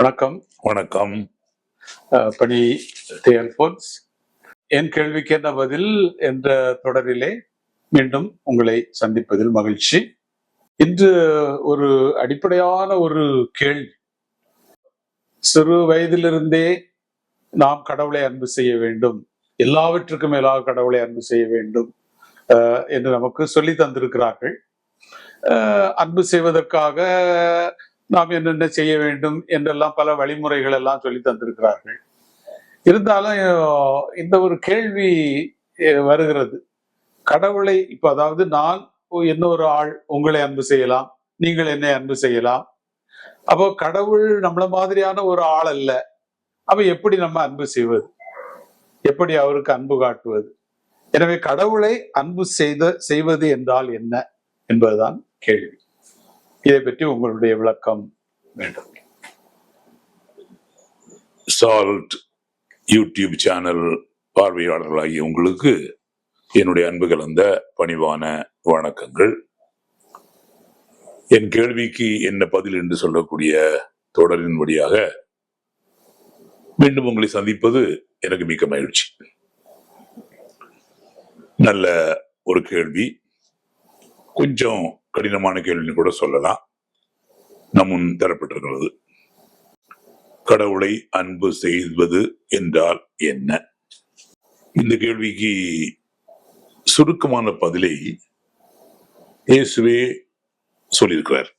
வணக்கம். வணக்கம். பணி தேல்போன்ஸ் என் கேள்விக்கு என்ன பதில் என்ற தொடரிலே மீண்டும் உங்களை சந்திப்பதில் மகிழ்ச்சி. இன்று ஒரு அடிப்படையான ஒரு கேள்வி. சிறு வயதிலிருந்தே நாம் கடவுளை அன்பு செய்ய வேண்டும். எல்லாவற்றுக்கும் மேலாக கடவுளை அன்பு செய்ய வேண்டும் என்று நமக்கு சொல்லி தந்திருக்கிறார்கள். அன்பு செய்வதற்காக நாம் என்னென்ன செய்ய வேண்டும் என்றெல்லாம் பல வழிமுறைகள் எல்லாம் சொல்லி தந்திருக்கிறார்கள். இருந்தாலும் இந்த ஒரு கேள்வி வருகிறது. கடவுளை இப்ப அதாவது நான் இன்னொரு ஆள் உங்களை அன்பு செய்யலாம் நீங்கள் என்னை அன்பு செய்யலாம். அப்போ கடவுள் நம்மள மாதிரியான ஒரு ஆள் அல்ல. அப்ப எப்படி நம்ம அன்பு செய்வது? எப்படி அவருக்கு அன்பு காட்டுவது? எனவே கடவுளை அன்பு செய்த செய்வது என்றால் என்ன என்பதுதான் கேள்வி. இதை பற்றி உங்களுடைய விளக்கம் வேண்டும். சால்ட் யூடியூப் சேனல் பார்வையாளர்களாகிய உங்களுக்கு என்னுடைய அன்பு கலந்த பணிவான வணக்கங்கள். என் கேள்விக்கு என்ன பதில் என்று சொல்லக்கூடிய தொடரின் வழியாக மீண்டும் உங்களை சந்திப்பது எனக்கு மிக்க மகிழ்ச்சி. நல்ல ஒரு கேள்வி. கொஞ்சம் கடினமான கேள்வின்னு கூட சொல்லலாம். நம் முன் தரப்பட்டிருக்கிறது. கடவுளை அன்பு செய்வது என்றால் என்ன? இந்த கேள்விக்கு சுருக்கமான பதிலை இயேசுவே சொல்லியிருக்கிறார்.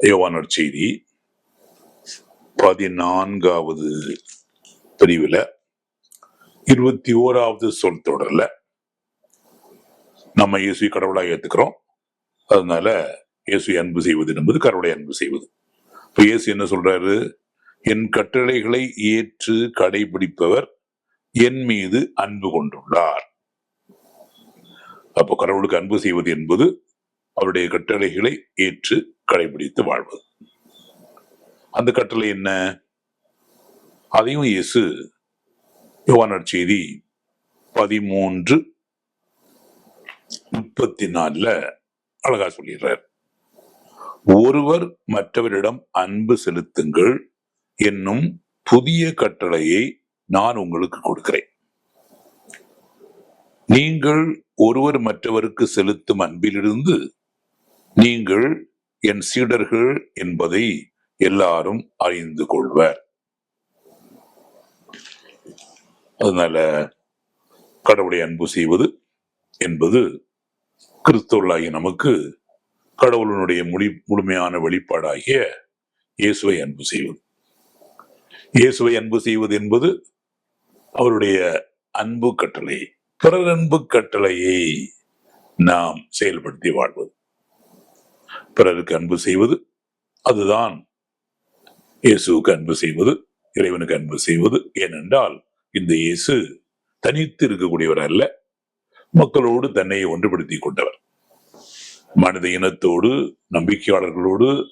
யோவானர் செய்தி பதினான்காவது பிரிவில் இருபத்தி ஓராவது சொல் தொடரல நம்ம இயேசு கடவுளாக ஏத்துக்கிறோம். அதனால இயேசு அன்பு செய்வது என்பது கடவுளை அன்பு செய்வது. இப்போ இயேசு என்ன சொல்றாரு? என் கட்டளைகளை ஏற்று கடைபிடிப்பவர் என் மீது அன்பு கொண்டுள்ளார். அப்போ கடவுளுக்கு அன்பு செய்வது என்பது அவருடைய கட்டளைகளை ஏற்று கடைபிடித்து வாழ்வது. அந்த கட்டளை என்ன? அதையும் இயேசு யோவானர் செய்தி பதிமூன்று முப்பத்தி நாலுல அழகா சொல்லிடுறார். ஒருவர் மற்றவரிடம் அன்பு செலுத்துங்கள் என்னும் புதிய கட்டளையை நான் உங்களுக்கு கொடுக்கிறேன். நீங்கள் ஒருவர் மற்றவருக்கு செலுத்தும் அன்பிலிருந்து நீங்கள் என் சீடர்கள் என்பதை எல்லாரும் அறிந்து கொள்வர். அதனால கடவுளை அன்பு செய்வது என்பது கிறிஸ்தவர்களாகிய நமக்கு கடவுளனுடைய முடி முழுமையான வெளிப்பாடாகிய இயேசுவை அன்பு செய்வது. இயேசுவை அன்பு செய்வது என்பது அவருடைய அன்பு கட்டளை பிறர் அன்பு கட்டளையை நாம் செயல்படுத்தி வாழ்வது. பிறருக்கு அன்பு செய்வது அதுதான் இயேசுவுக்கு அன்பு செய்வது இறைவனுக்கு அன்பு செய்வது. ஏனென்றால் இந்த இயேசு தனித்து இருக்கக்கூடியவர் அல்ல. மக்களோடு தன்னை ஒன்றுபடுத்தி கொண்டவர். மனித இனத்தோடு நம்பிக்கையாளர்களோடு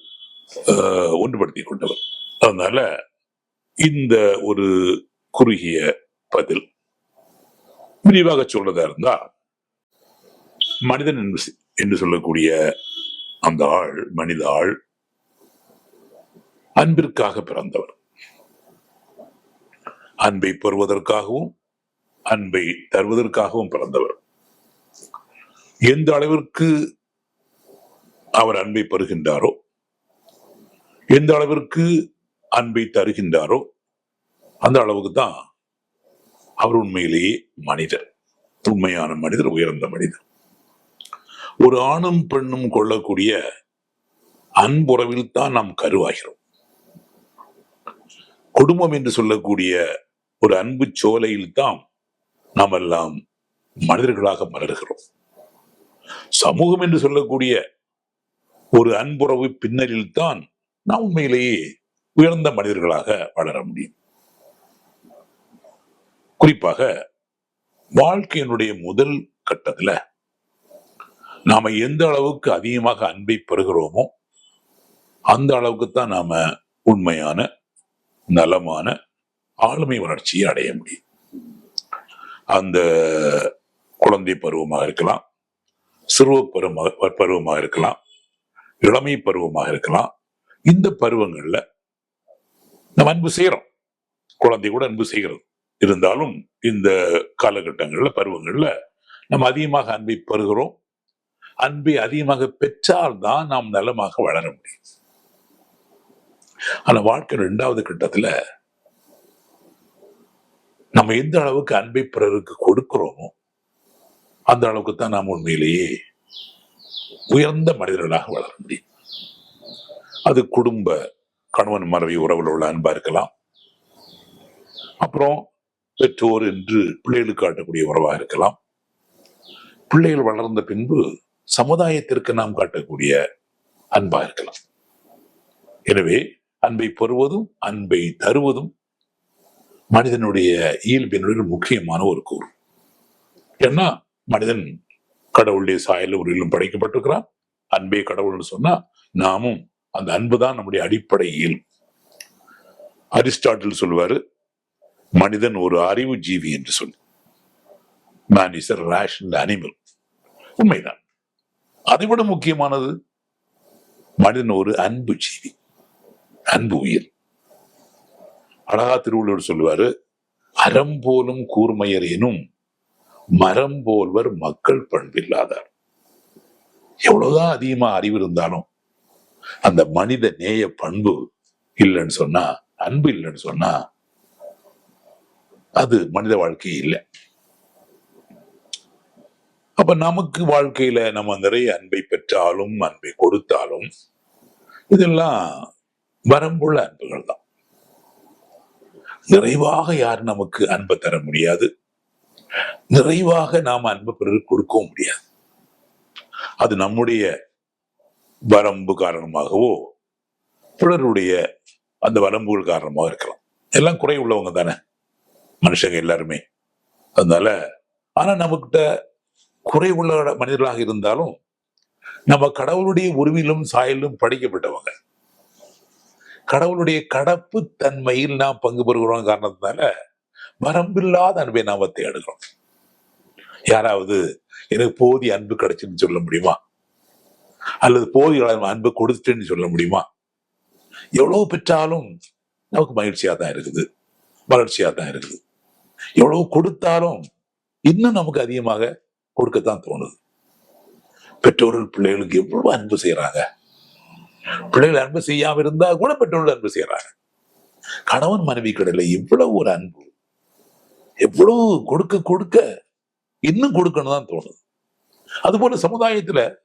ஆஹ், கொண்டவர். அதனால இந்த ஒரு குறுகிய பதில் விரிவாக சொல்றதா இருந்தா மனிதன் என்று- என்று சொல்லக்கூடிய அந்த ஆள் மனித ஆள் அன்பிற்காக பிறந்தவர். அன்பை பெறுவதற்காகவும் அன்பை தருவதற்காகவும் பிறந்தவர். எந்த அளவிற்கு அவர் அன்பை பெறுகின்றாரோ எந்த அளவிற்கு அன்பை தருகின்றாரோ அந்த அளவுக்கு தான் அவர் உண்மையிலேயே மனிதர். உண்மையான மனிதர் உயர்ந்த மனிதர். ஒரு ஆணும் பெண்ணும் கொள்ளக்கூடிய அன்புறவில் தான் நாம் கருவாகிறோம். குடும்பம் என்று சொல்லக்கூடிய ஒரு அன்பு சோலையில் தான் நாம் எல்லாம் மனிதர்களாக மலர்கிறோம். சமூகம் என்று சொல்லக்கூடிய ஒரு அன்புறவு பின்னலில் தான் நாம் உண்மையிலேயே உயர்ந்த மனிதர்களாக வளர முடியும். குறிப்பாக வாழ்க்கையினுடைய முதல் கட்டத்துல நாம எந்த அளவுக்கு அதிகமாக அன்பை பெறுகிறோமோ அந்த அளவுக்கு தான் நாம உண்மையான நலமான ஆளுமை வளர்ச்சியை அடைய முடியும். அந்த குழந்தை பருவமாக இருக்கலாம் சிறுவ பருவமாக பருவமாக இருக்கலாம். இளமை பருவமாக இருக்கலாம். இந்த பருவங்கள்ல நம்ம அன்பு செய்யறோம் குழந்தை கூட அன்பு செய்கிறது. இருந்தாலும் இந்த காலகட்டங்கள்ல பருவங்கள்ல நம்ம அதிகமாக அன்பை பெறுகிறோம். அன்பை அதிகமாக பெற்றால்தான் நாம் நலமாக வளர முடியும். ஆனா வாழ்க்கை இரண்டாவது கட்டத்துல நம்ம எந்த அளவுக்கு அன்பை பிறருக்கு கொடுக்கிறோமோ அந்த அளவுக்கு தான் நாம் உண்மையிலேயே உயர்ந்த மனிதர்களாக வளர முடியும். அது குடும்ப கணவன் மனைவி உறவில் உள்ள அன்பா இருக்கலாம். அப்புறம் பெற்றோர் என்று பிள்ளைகளுக்கு காட்டக்கூடிய உறவாக இருக்கலாம். பிள்ளைகள் வளர்ந்த பின்பு சமுதாயத்திற்கு நாம் காட்டக்கூடிய அன்பா இருக்கலாம். எனவே அன்பை பெறுவதும் அன்பை தருவதும் மனிதனுடைய இயல்பினுடைய முக்கியமான ஒரு கூறு. ஏன்னா மனிதன் கடவுளுடைய சாயல உருவிலும் படைக்கப்பட்டிருக்கிறான். அன்பே கடவுள்னு சொன்னா நாமும் அந்த அன்பு தான் நம்முடைய அடிப்படை இயல்பு அரிஸ்டாட்டில் சொல்வாரு மனிதன் ஒரு அறிவு ஜீவி என்று சொல்லி. மேன் இஸ் ரேஷனல் அனிமல் உண்மைதான். அதை விட முக்கியமானது மனிதன் ஒரு அன்பு ஜீவி அன்பு உயிர். அழகா திருவள்ளுவர் சொல்லுவாரு அறம் போலும் கூர்மையர் எனும் மரம் போல்வர் மக்கள் பண்பில்லாதார். எவ்வளவுதான் அதிகமா அறிவு இருந்தாலும் அந்த மனித நேய பண்பு இல்லைன்னு சொன்னா அன்பு இல்லைன்னு சொன்னா அது மனித வாழ்க்கை இல்லை. அப்ப நமக்கு வாழ்க்கையில நம்ம நிறைய அன்பை பெற்றாலும் அன்பை கொடுத்தாலும் இதெல்லாம் வரம்புள்ள அன்புகள் தான் நிறைவாக யார் நமக்கு அன்பை தர முடியாது? நிறைவாக நாம் அன்பு பிறருக்கு கொடுக்கவும் முடியாது. அது நம்முடைய வரம்பு காரணமாகவோ பிறருடைய அந்த வரம்புகள் காரணமாக இருக்கலாம். எல்லாம் குறை உள்ளவங்க தானே? மனுஷங்க எல்லாருமே. அதனால ஆனா நம்மகிட்ட குறை உள்ள மனிதர்களாக இருந்தாலும் நம்ம கடவுளுடைய உருவிலும் சாயலும் படைக்கப்பட்டவங்க. கடவுளுடைய கடப்பு தன்மையில் நாம் பங்கு பெறுகிறோம் காரணத்தினால வரம்பில்லாத அன்பை நாம தேடுகிறோம். யாராவது எனக்கு போதிய அன்பு கிடைச்சுன்னு சொல்ல முடியுமா? அல்லது போதிய அன்பு கொடுத்துட்டேன்னு சொல்ல முடியுமா? எவ்வளவு பெற்றாலும் நமக்கு மகிழ்ச்சியா தான் இருக்குது. மகிழ்ச்சியா தான் இருக்குது. எவ்வளவு கொடுத்தாலும் இன்னும் நமக்கு அதிகமாக கொடுக்கத்தான் தோணுது. பெற்றோர்கள் பிள்ளைகளுக்கு எவ்வளவு அன்பு செய்யறாங்க பிள்ளைகள் அன்பு செய்யாம இருந்தா கூட பெற்றோர்கள் அன்பு செய்யறாங்க கணவன் மனைவி கடையில எவ்வளவு ஒரு அன்பு? எவ்வளவு கொடுக்க கொடுக்க இன்னும் கொடுக்கணும் தான் தோணுது. அதுபோல சமுதாயத்துல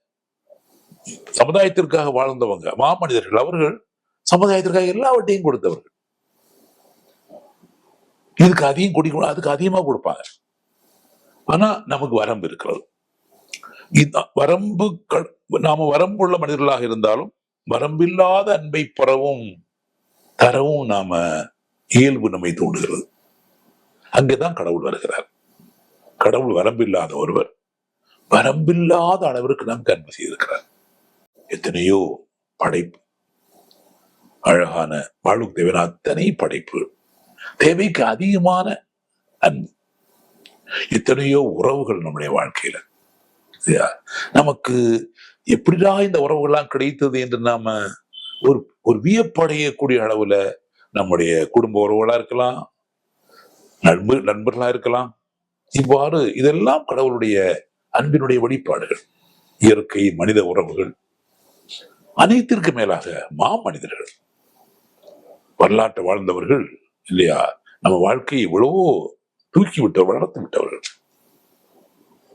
சமுதாயத்திற்காக வாழ்ந்தவங்க மாமனிதர்கள் அவர்கள் சமுதாயத்திற்காக எல்லாவற்றையும் கொடுத்தவர்கள். இதுக்கு அதிகம் குடிக்கணும் அதுக்கு அதிகமா கொடுப்பாங்க. ஆனா நமக்கு வரம்பு இருக்கிறது. வரம்பு க- நாம வரம்புள்ள மனிதர்களாக இருந்தாலும் வரம்பில்லாத அன்பை பெறவும் தரவும் நாம இயல்பு நம்மை தூண்டுகிறது. அங்கேதான் கடவுள் வருகிறார். கடவுள் வரம்பில்லாத ஒருவர் வரம்பில்லாத அளவிற்கு நமக்கு அன்பு செய்திருக்கிறார். எத்தனையோ படைப்பு அழகான வாழ்வுக்கு தேவையான அத்தனை படைப்பு தேவைக்கு அதிகமான அன்பு எத்தனையோ உறவுகள் நம்முடைய வாழ்க்கையில. நமக்கு எப்படிடா இந்த உறவுகள்லாம் கிடைத்தது என்று நாம ஒரு ஒரு வியப்படையக்கூடிய அளவுல நம்முடைய குடும்ப உறவுகளா இருக்கலாம் நண்பு நண்பர்களா இருக்கலாம். இவ்வாறு இதெல்லாம் கடவுளுடைய அன்பினுடைய வெளிப்பாடுகள் இயற்கை மனித உறவுகள். அனைத்திற்கு மேலாக மாமனிதர்கள். வரலாற்று வாழ்ந்தவர்கள் இல்லையா? நம்ம வாழ்க்கையை எவ்வளவோ தூக்கி விட்டவர் வளர்த்து விட்டவர்கள்.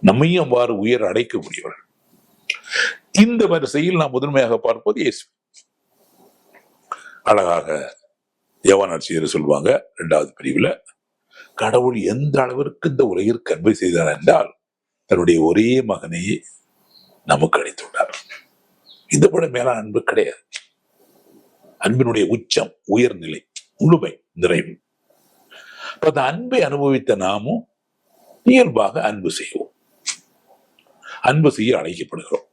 நம்மையும் அவ்வாறு உயர் அடைக்கக்கூடியவர்கள். இந்த வரிசையில் நாம் முதன்மையாக பார்ப்பது இயேசு. அழகாக யவனாட்சியர் சொல்லுவாங்க இரண்டாவது பிரிவுல கடவுள் எந்த அளவிற்கு இந்த உலகிற்கு அன்பை செய்தார் என்றால் தன்னுடைய ஒரே மகனையே நமக்கு அளித்துள்ளார் இந்த விட மேலான அன்பு கிடையாது. அன்பினுடைய உச்சம் உயர்நிலை முழுமை நிறைவு. இப்ப அந்த அன்பை அனுபவித்த நாமும் இயல்பாக அன்பு செய்வோம். அன்பு செய்ய அழைக்கப்படுகிறோம்.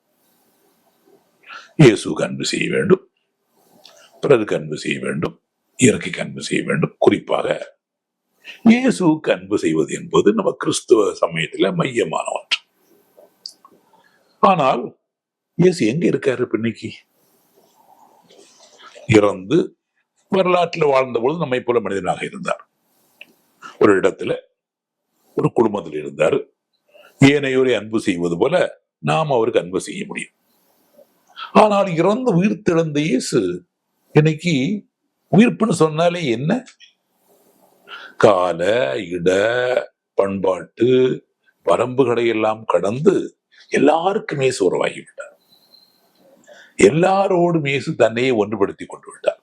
இயேசுக்கு அன்பு செய்ய வேண்டும். பிறருக்கு அன்பு செய்ய வேண்டும். இயற்கைக்கு அன்பு செய்ய வேண்டும். குறிப்பாக இயேசுவுக்கு அன்பு செய்வது என்பது நம்ம கிறிஸ்துவ சமயத்துல மையமான ஒன்று. ஆனால் இயேசு எங்க இருக்காரு இன்னைக்கு இறந்து வரலாற்றில் வாழ்ந்த பொழுது நம்மை போல மனிதனாக இருந்தார். ஒரு இடத்துல ஒரு குடும்பத்தில் இருந்தார். ஏனையோரை அன்பு செய்வது போல நாம் அவருக்கு அன்பு செய்ய முடியும். ஆனால் இறந்து உயிர் திழந்த இயேசு இன்னைக்கு உயிர்ப்புன்னு சொன்னாலே என்ன? கால இட பண்பாட்டு வரம்புகளை எல்லாம் கடந்து எல்லாருக்கும் இயேசு விட்டார் எல்லாரோடும் இயேசு தன்னையே ஒன்றுபடுத்தி கொண்டு விட்டார்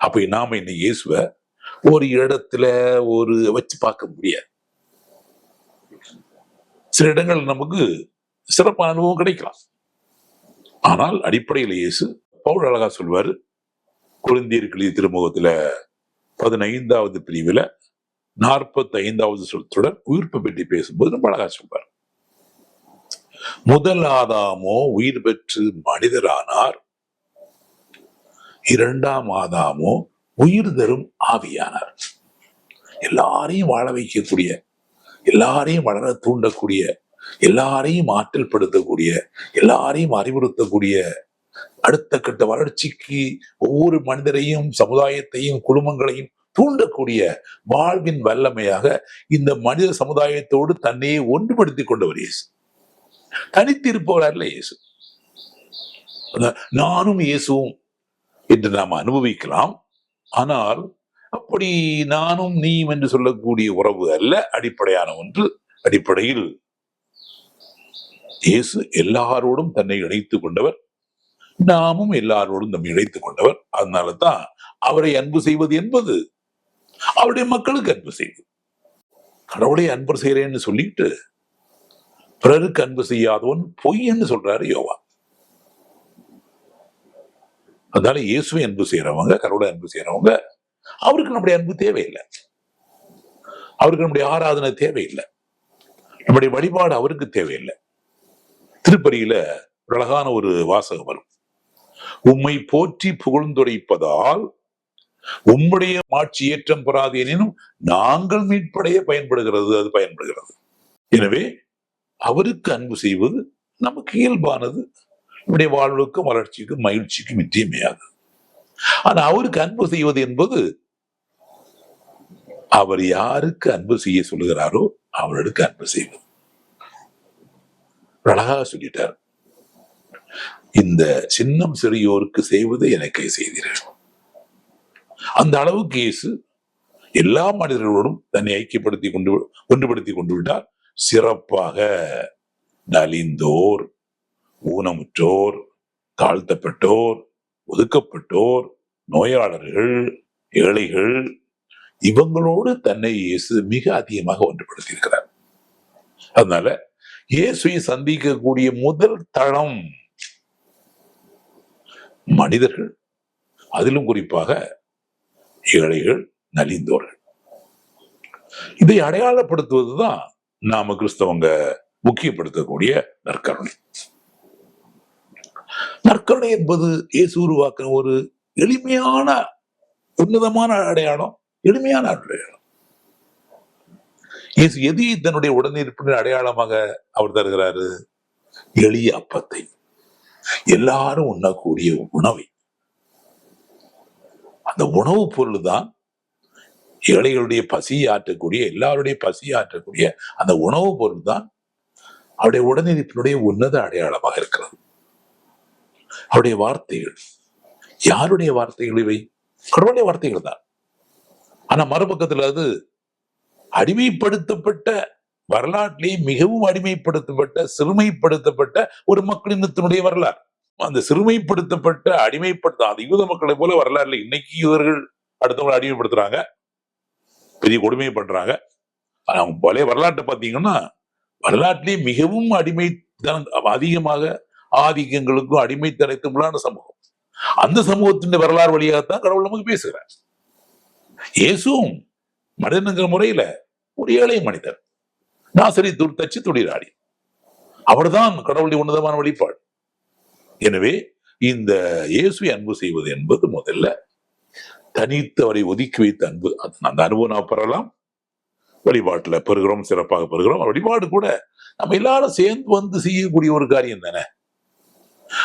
அப்ப நாம இந்த இயேசுவ ஒரு இடத்துல ஒரு வச்சு பார்க்க முடியாது. சில இடங்கள் நமக்கு சிறப்பான அனுபவம் கிடைக்கலாம். ஆனால் அடிப்படையில் இயேசு பவுல் அழகா சொல்வாரு குருந்தியர்களி திருமுகத்துல பதினைந்தாவது பிரிவுல நாற்பத்தி ஐந்தாவது சொத்துடன் உயிர்ப்பு பற்றி பேசும்போது ரொம்ப அழகா சொல்வார். முதல் ஆதாமோ உயிர் பெற்று மனிதரானார். இரண்டாம் ஆதாமோ உயிர் தரும் ஆவியானார். எல்லாரையும் வாழ வைக்கக்கூடிய எல்லாரையும் வளர தூண்டக்கூடிய எல்லாரையும் ஆற்றல் படுத்தக்கூடிய எல்லாரையும் அறிவுறுத்தக்கூடிய அடுத்த கட்ட வளர்ச்சிக்கு ஒவ்வொரு மனிதரையும் சமுதாயத்தையும் குடும்பங்களையும் தூண்டக்கூடிய வாழ்வின் வல்லமையாக இந்த மனித சமுதாயத்தோடு தன்னையே ஒன்றுபடுத்திக் கொண்டவர் இயேசு. தனித்திருப்பவர் அல்ல இயேசு. நானும் இயேசுவும் என்று நாம் அனுபவிக்கலாம். ஆனால் அப்படி நானும் நீயும் என்று சொல்லக்கூடிய உறவு அல்ல அடிப்படையான ஒன்று. அடிப்படையில் இயேசு எல்லாரோடும் தன்னை இணைத்துக் கொண்டவர். நாமும் எல்லாரோடும் நம்ம இணைத்துக் கொண்டவர். அதனால தான் அவரை அன்பு செய்வது என்பது அவருடைய மக்களுக்கு அன்பு செய்வது. கடவுளை அன்பு செய்கிறேன்னு சொல்லிட்டு பிறருக்கு அன்பு செய்யாதவன் பொய்ன்னு சொல்றாரு யோவா அதனால இயேசுவை அன்பு செய்யறவங்க கடவுளை அன்பு செய்யறவங்க அவருக்கு நம்முடைய அன்பு தேவையில்லை. அவருக்கு நம்முடைய ஆராதனை தேவையில்லை. நம்முடைய வழிபாடு அவருக்கு தேவையில்லை. திருப்பதியில ஒரு அழகான ஒரு வாசகம் வரும். உம்மை போற்றி புகழ்ந்துரைப்பதால் உம்முடைய மாட்சி ஏற்றம் பெறாது எனினும் நாங்கள் மீட்படைய பயன்படுகிறது அது பயன்படுகிறது. எனவே அவருக்கு அன்பு செய்வது நமக்கு இயல்பானது. நம்முடைய வாழ்வுக்கும் வளர்ச்சிக்கும் மகிழ்ச்சிக்கும் இன்றியமையாது. ஆனா அவருக்கு அன்பு செய்வது என்பது அவர் யாருக்கு அன்பு செய்ய சொல்லுகிறாரோ அவர்களுக்கு அன்பு செய்வது. அழகாக சொல்லிட்டார். இந்த சின்னம் சிறியோருக்கு செய்வது எனக்கே செய்தீர்கள். அந்த அளவுக்கு இயேசு எல்லா மனிதர்களோடும் தன்னை ஐக்கியப்படுத்தி கொண்டு ஒன்றுபடுத்தி கொண்டு விட்டார். சிறப்பாக நலிந்தோர் ஊனமுற்றோர் தாழ்த்தப்பட்டோர் ஒதுக்கப்பட்டோர் நோயாளர்கள் ஏழைகள் இவங்களோடு தன்னை இயேசு மிக அதிகமாக ஒன்றுபடுத்தி இருக்கிறார் அதனால இயேசுவை சந்திக்கக்கூடிய முதல் தளம் மனிதர்கள் அதிலும் குறிப்பாக ஏழைகள் நலிந்தோர்கள். இதை அடையாளப்படுத்துவதுதான் நாம கிறிஸ்தவங்க முக்கியப்படுத்தக்கூடிய நற்கருணை. நற்கருணை என்பது இயேசு உருவாக்கின ஒரு எளிமையான உன்னதமான அடையாளம் எளிமையான அடையாளம். இயேசு எது தன்னுடைய உடனிருப்பின் அடையாளமாக அவர் தருகிறாரு? எளிய அப்பத்தை. எல்லாரும் உண்ணக்கூடிய உணவை. அந்த உணவுப் பொருள் தான் ஏழைகளுடைய பசி ஆற்றக்கூடிய எல்லாருடைய பசி ஆற்றக்கூடிய அந்த உணவுப் பொருள் தான் அவருடைய உடனிருப்பினுடைய உன்னத அடையாளமாக இருக்கிறது. அவருடைய வார்த்தைகள். யாருடைய வார்த்தைகள் இவை? கடவுளுடைய வார்த்தைகள் தான். ஆனா மறுபக்கத்துல அது அடிமைப்படுத்தப்பட்ட வரலாற்றிலே மிகவும் அடிமைப்படுத்தப்பட்ட சிறுமைப்படுத்தப்பட்ட ஒரு மக்களினத்தினுடைய வரலாறு. அந்த சிறுமைப்படுத்தப்பட்ட அடிமைப்படுத்த அந்த யூத மக்களை போல வரலாறுல இன்னைக்கு யூதர்கள் அடுத்தவங்களை அடிமைப்படுத்துறாங்க. பெரிய கொடுமையை பண்றாங்க. ஆனா அவங்க பழைய வரலாற்றை பார்த்தீங்கன்னா வரலாற்றிலே மிகவும் அடிமை அதிகமாக ஆதிக்கங்களுக்கும் அடிமைத்தனத்துக்கும் சமூகம். அந்த சமூகத்தின் வரலாறு வழியாகத்தான் கடவுள் நமக்கு பேசுகிறார். இயேசுவும் மனிதனுங்கிற முறையில ஒரு ஏழை மனிதர். நாசரி துர்த்தச்சு துடிராடி அவர்தான் கடவுளுடைய உன்னதமான வெளிப்பாடு எனவே இந்த இயேசுவை அன்பு செய்வது என்பது முதல்ல தனித்தவரை ஒதுக்கி வைத்த அன்பு. அந்த அனுபவம் நாம் பெறலாம். வழிபாட்டுல பெறுகிறோம் சிறப்பாக பெறுகிறோம். வழிபாடு கூட நம்ம எல்லாரும் சேர்ந்து வந்து செய்யக்கூடிய ஒரு காரியம் தானே?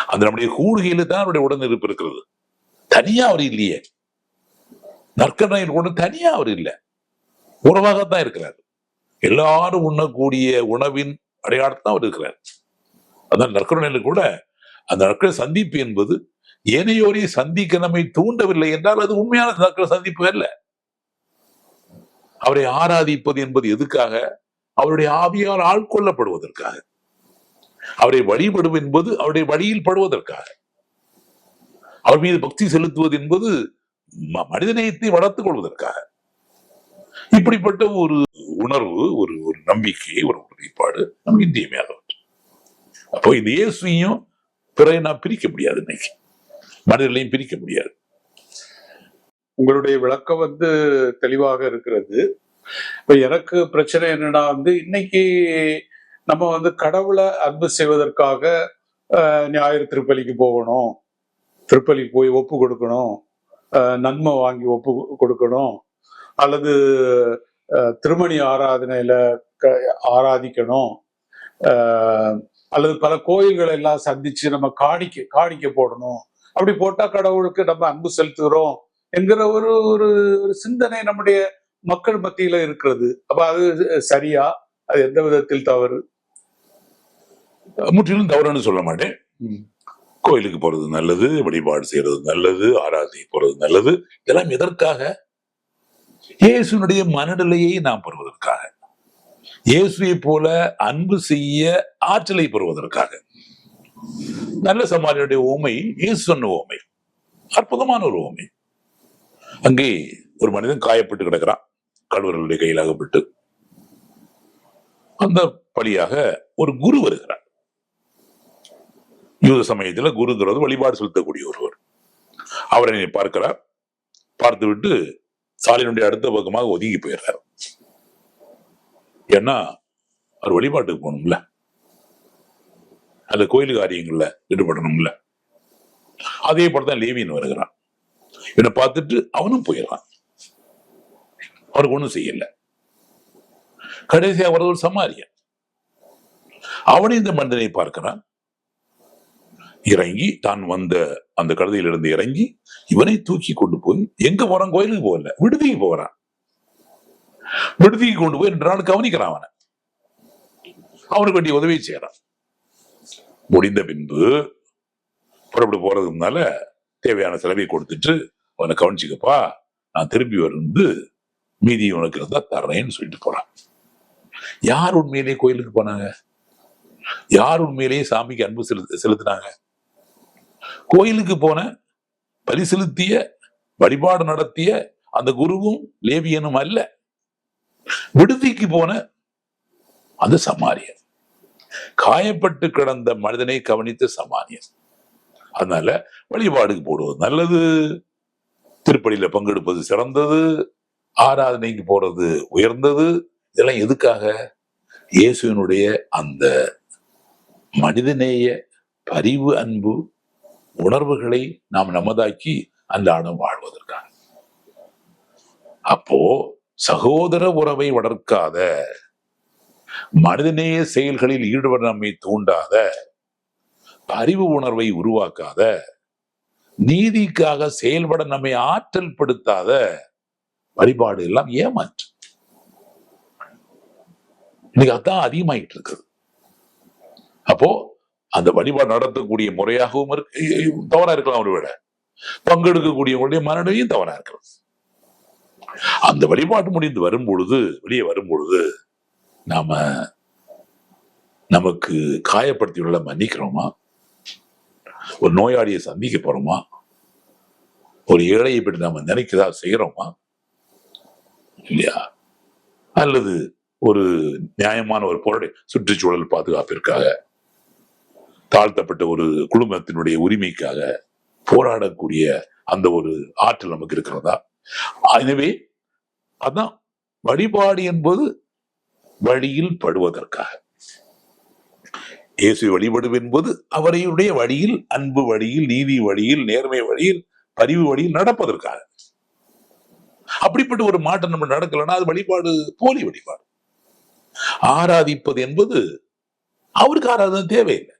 அந்த நம்முடைய கூடுகையில தான் அவருடைய உடனிருப்பு இருக்கிறது. தனியா அவர் இல்லையே. நற்கரணையில் கூட தனியா அவர் இல்லை. உறவாகத்தான் இருக்கிறார். எல்லாரும் உண்ணக்கூடிய உணவின் அடையாளத்தான் அவர் இருக்கிறார். அதான் நற்கருணையில் கூட அந்த நற்கரை சந்திப்பு என்பது ஏனையோரை சந்திக்க நம்மை தூண்டவில்லை என்றால் அது உண்மையான நற்கரை சந்திப்பு அல்ல. அவரை ஆராதிப்பது என்பது எதுக்காக? அவருடைய ஆவியால் ஆட்கொள்ளப்படுவதற்காக அவரை வழிபடும் என்பது அவருடைய வழியில் படுவதற்காக. அவர் மீது பக்தி செலுத்துவது என்பது மனிதநேயத்தை வளர்த்துக் கொள்வதற்காக. இப்படிப்பட்ட ஒரு உணர்வு ஒரு ஒரு நம்பிக்கை ஒரு உறுதிப்பாடு நமக்கு இன்றியமையாதவர் அப்போ இந்த இயேசுவையும் பிறகு நான் பிரிக்க முடியாது இன்னைக்கு. மனிதர்களையும் பிரிக்க முடியாது. உங்களுடைய விளக்கம் வந்து தெளிவாக இருக்கிறது. இப்ப எனக்கு பிரச்சனை என்னன்னா வந்து இன்னைக்கு நம்ம வந்து கடவுளை அன்பு செய்வதற்காக ஞாயிறு திருப்பலிக்கு போகணும். திருப்பலி போய் ஒப்பு கொடுக்கணும். நன்மை வாங்கி ஒப்பு கொடுக்கணும். அல்லது திருமணி ஆராதனையில ஆராதிக்கணும். அல்லது பல கோயில்களை எல்லாம் சந்திச்சு நம்ம காணிக்க காணிக்க போடணும். அப்படி போட்டா கடவுளுக்கு நம்ம அன்பு செலுத்துகிறோம் என்கிற ஒரு ஒரு சிந்தனை நம்முடைய மக்கள் மத்தியில இருக்கிறது. அப்ப அது சரியா? அது எந்த விதத்தில் தவறு? முற்றிலும் தவறுன்னு சொல்ல மாட்டேன். கோயிலுக்கு போறது நல்லது வழிபாடு செய்யறது நல்லது ஆராதி போறது நல்லது. இதெல்லாம் எதற்காக? இயேசுனுடைய மனநிலையை நாம் பெறுவதற்காக. இயேசுவை போல அன்பு செய்ய ஆற்றலை பெறுவதற்காக. நல்ல சமாரியனுடைய ஓமை இயேசு சொன்ன ஓமை அற்புதமான ஒரு ஓமை அங்கே ஒரு மனிதன் காயப்பட்டு கிடக்கிறான். கழுவர்களுடைய கையில் அகப்பட்டு. அந்த பழியாக ஒரு குரு வருகிறார். யூத சமயத்துல குருங்கிறது வழிபாடு செலுத்தக்கூடிய ஒருவர். அவரை பார்க்கிறார். பார்த்துவிட்டு சாலையினுடைய அடுத்த பக்கமாக ஒதுங்கி போயிடுறாரு. ஏன்னா அவர் வழிபாட்டுக்கு போகணும்ல. அந்த கோயில் காரியங்கள்ல ஈடுபடணும்ல. அதே போலதான் லேவியன் வருகிறான். இவனை பார்த்துட்டு அவனும் போயிடுறான். அவருக்கு ஒன்றும் செய்யல. கடைசியா வர்றது ஒரு சமாரியன். அவனும் இந்த மனிதனை பார்க்கிறான். இறங்கி தான் வந்த அந்த கழுதையிலிருந்து இறங்கி இவனை தூக்கி கொண்டு போய் எங்க போறான்? கோயிலுக்கு போகல. விடுதிக்கு போறான். விடுதிக்கு கொண்டு போய் ரெண்டு நாள் கவனிக்கிறான் அவனை. அவனுக்கு வேண்டிய உதவி செய்யறான். முடிந்த பின்பு புறப்பட்டு போறதுக்கு முன்னால தேவையான செலவை கொடுத்துட்டு அவனை கவனிச்சுக்கப்பா நான் திரும்பி வந்து மீதி உனக்கு இருந்தா தர்றேன்னு சொல்லிட்டு போறான். யார் உண்மையிலேயே கோயிலுக்கு போனாங்க? யார் உண்மையிலேயே சாமிக்கு அன்பு செலுத்து செலுத்தினாங்க? கோயிலுக்கு போன பலி செலுத்திய வழிபாடு நடத்திய அந்த குருவும் லேவியனும் அல்ல. விடுதிக்கு போன அந்த சமாரியன் காயப்பட்டு கிடந்த மனிதனை கவனித்த சமாரியன் அதனால வழிபாடுக்கு போடுவது நல்லது. திருப்பலியில பங்கெடுப்பது சிறந்தது. ஆராதனைக்கு போறது உயர்ந்தது. இதெல்லாம் எதுக்காக? இயேசுவினுடைய அந்த மனிதநேய பரிவு அன்பு உணர்வுகளை நாம் நமதாக்கி அன்றாடம் வாழ்வதற்காக. அப்போ சகோதர உறவை வளர்க்காத மனிதநேய செயல்களில் ஈடுபட நம்மை தூண்டாத அறிவு உணர்வை உருவாக்காத நீதிக்காக செயல்பட நம்மை ஆற்றல் படுத்தாத வழிபாடு எல்லாம் ஏமாற்று. இன்னைக்கு அதான் அதிகமாயிட்டு இருக்குது. அப்போ அந்த வழிபாடு நடத்தக்கூடிய முறையாகவும் இருக்கு. தவறா இருக்கலாம் அவரை விட பங்கெடுக்கக்கூடியவங்களுடைய மனநிலையும் தவறா இருக்கலாம். அந்த வழிபாடு முடிந்து வரும் பொழுது வெளியே வரும் பொழுது நாம நமக்கு காயப்படுத்தியுள்ள மன்னிக்கிறோமா? ஒரு நோயாளியை சந்திக்க போறோமா? ஒரு ஏழையை பற்றி நாம நினைக்கிறதா செய்யறோமா? இல்லையா? அல்லது ஒரு நியாயமான ஒரு பொருளை சுற்றுச்சூழல் பாதுகாப்பிற்காக தாழ்த்தப்பட்ட ஒரு குடும்பத்தினுடைய உரிமைக்காக போராடக்கூடிய அந்த ஒரு ஆற்றல் நமக்கு இருக்கிறதா? எனவே அதான் வழிபாடு என்பது வழியில் படுவதற்காக. இயேசு வழிபடும் என்பது அவரையுடைய வழியில் அன்பு வழியில் நீதி வழியில் நேர்மை வழியில் பரிவு வழியில் நடப்பதற்காக. அப்படிப்பட்ட ஒரு மாற்றம் நம்ம நடக்கலன்னா அது வழிபாடு போலி வழிபாடு. ஆராதிப்பது என்பது அவருக்கு ஆராதனை தேவையில்லை.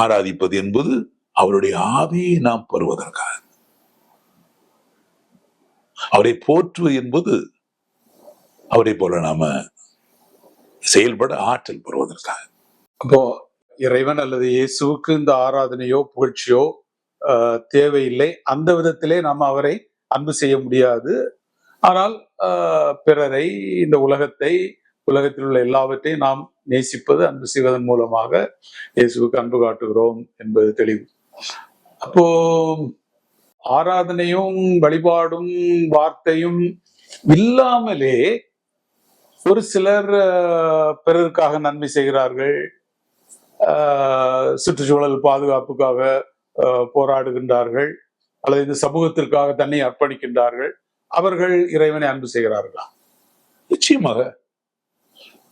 ஆராதிப்பது என்பது அவருடைய ஆவியை நாம் பெறுவதற்காக. அவரை போற்றுவது என்பது அவரை போல நாம செயல்பட ஆற்றல் பெறுவதற்காக. அப்போ இறைவன் அல்லது இயேசுவுக்கு இந்த ஆராதனையோ புகழ்ச்சியோ ஆஹ், தேவையில்லை. அந்த விதத்திலே நாம் அவரை அன்பு செய்ய முடியாது. ஆனால் ஆஹ், பிறரை இந்த உலகத்தை உலகத்தில் உள்ள எல்லாவற்றையும் நாம் நேசிப்பது அன்பு செய்வதன் மூலமாக இயேசுவுக்கு அன்பு காட்டுகிறோம் என்பது தெளிவு. அப்போ ஆராதனையும் வழிபாடும் வார்த்தையும் இல்லாமலே ஒரு சிலர் பிறருக்காக நன்மை செய்கிறார்கள். சுற்றுச்சூழல் பாதுகாப்புக்காக போராடுகின்றார்கள். அல்லது இந்த சமூகத்திற்காக தன்னை அர்ப்பணிக்கின்றார்கள். அவர்கள் இறைவனை அன்பு செய்கிறார்களா? நிச்சயமாக.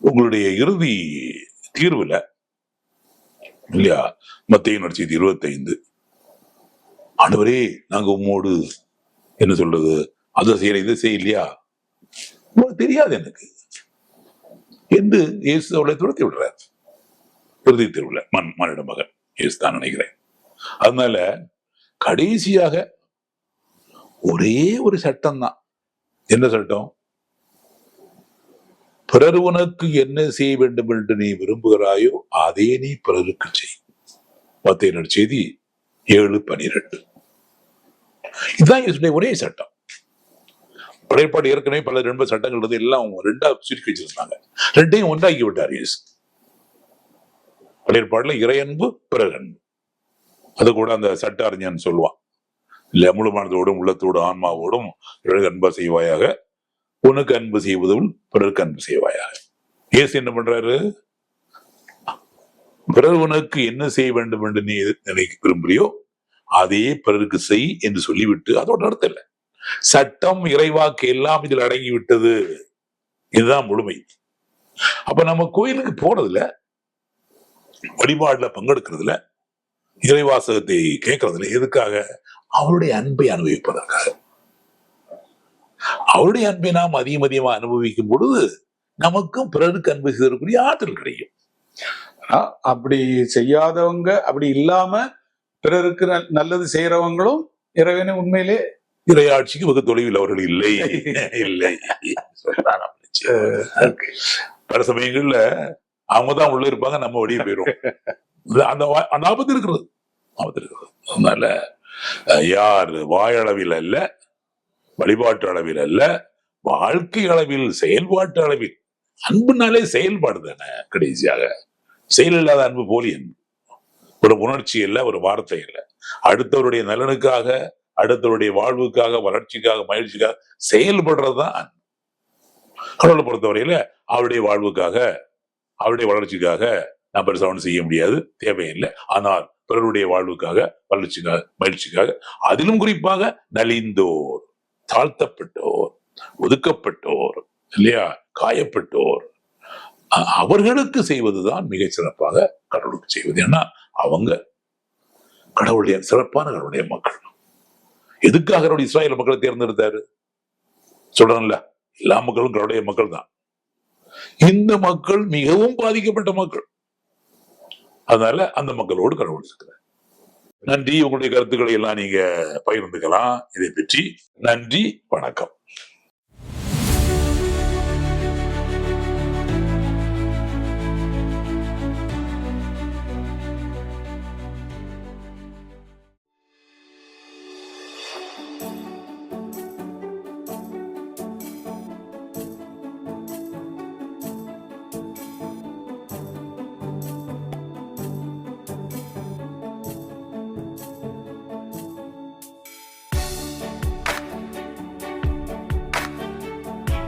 உங்களுடைய இறுதி தீர்வுல இல்லையா? மத்திய நடிச்சது இருபத்தைந்து. ஆண்டவரே நாங்க உம்மோடு என்ன சொல்றது? அதை செய்யல இதை செய்யலையா? உங்களுக்கு தெரியாது எனக்கு. என்று இயேசு அவளை துரத்தி விடுறார். இறுதி தீர்வுல மண் மனித மகன் இயேசு தான் நினைக்கிறேன். அதனால கடைசியாக ஒரே ஒரு சட்டம் தான். என்ன சட்டம்? பிறர் உனக்கு என்ன செய்ய வேண்டும் என்று நீ விரும்புகிறாயோ அதே நீ பிறருக்கு செய். மத்திய செய்தி ஏழு பனிரெண்டு. இதுதான் இயேசுடைய ஒரே சட்டம். பழையப்பாடு ஏற்கனவே பல ரெண்டு சட்டங்கள் இருந்து எல்லாம் அவங்க ரெண்டா சுருக்கி வச்சிருந்தாங்க. ரெண்டையும் ஒன்றாக்கி விட்டார் இயேசு. பழையற்பாடுல இறையன்பு பிறரன்பு. அது கூட அந்த சட்ட அறிஞன் சொல்லுவான். இல்ல முழு உள்ளத்தோடும் ஆன்மாவோடும் அன்பா செய்வாயாக. உனக்கு அன்பு செய்வதும் பிறருக்கு அன்பு செய்வாயாக. இயேசு என்ன பண்றாரு? பிறர் உனக்கு என்ன செய்ய வேண்டும் என்று நீ எது நினைக்க விரும்புறியோ அதையே பிறருக்கு செய் என்று சொல்லிவிட்டு அதோட அர்த்தம் இல்லை. சட்டம் இறைவாக்கு எல்லாம் இதில் அடங்கி விட்டது இதுதான் முழுமை. அப்ப நம்ம கோயிலுக்கு போறதுல வழிபாடுல பங்கெடுக்கிறதுல இறைவாசகத்தை கேட்கறதுல எதுக்காக? அவருடைய அன்பை அனுபவிப்பதற்காக. அவருடைய அன்பை நாம் அதிகம் அதிகமா அனுபவிக்கும் பொழுது நமக்கும் பிறருக்கு அன்பு செய்வதற்குரிய ஆற்றல் கிடைக்கும். அப்படி செய்யாதவங்க அப்படி இல்லாம பிறருக்கு நல்- நல்லது செய்யறவங்களும் இறைவனை உண்மையிலே இறையாட்சிக்கு வெகு தொலைவில் அவர்கள் இல்லை. இல்லை. பல சமயங்கள்ல அவங்க தான் உள்ள இருப்பாங்க நம்ம வெளியே போயிரும் இது அந்த அந்த ஆபத்து இருக்கிறது. ஆபத்து இருக்கிறது. அதனால யார் வாயளவில் அல்ல வழிபாட்டு அளவில் அல்ல வாழ்க்கை அளவில் செயல்பாட்டு அளவில். அன்புனாலே செயல்பாடு தானே கடைசியாக. செயல் இல்லாத அன்பு போலி அன்பு. ஒரு உணர்ச்சி இல்ல ஒரு வார்த்தை இல்ல. அடுத்தவருடைய நலனுக்காக அடுத்தவருடைய வாழ்வுக்காக வளர்ச்சிக்காக மகிழ்ச்சிக்காக செயல்படுறதுதான் அன்பு. கடவுளை பொறுத்தவரையில அவருடைய வாழ்வுக்காக அவருடைய வளர்ச்சிக்காக நான் பெருசாக ஒண்ணும் செய்ய முடியாது தேவையில்லை. ஆனால் பிறருடைய வாழ்வுக்காக வளர்ச்சிக்காக மகிழ்ச்சிக்காக அதிலும் குறிப்பாக நலிந்தோர். தாழ்த்தப்பட்டோர் ஒதுக்கப்பட்டோர் இல்லையா? காயப்பட்டோர். அவர்களுக்கு செய்வதுதான் மிக சிறப்பாக கடவுளுக்கு செய்வது. ஏன்னா அவங்க கடவுளுடைய சிறப்பான கடவுளுடைய மக்கள். எதுக்காக கடவுள் இஸ்ராயல் மக்களை தேர்ந்தெடுத்தாரு? சொல்றேன்ல எல்லா மக்களும் கடவுளுடைய மக்கள் தான் இந்த மக்கள் மிகவும் பாதிக்கப்பட்ட மக்கள். அதனால அந்த மக்களோடு கடவுள் இருக்கிறார். நன்றி. உங்களுடைய கருத்துக்களை எல்லாம் நீங்க பகிர்ந்துக்கலாம். இதை பற்றி நன்றி வணக்கம்.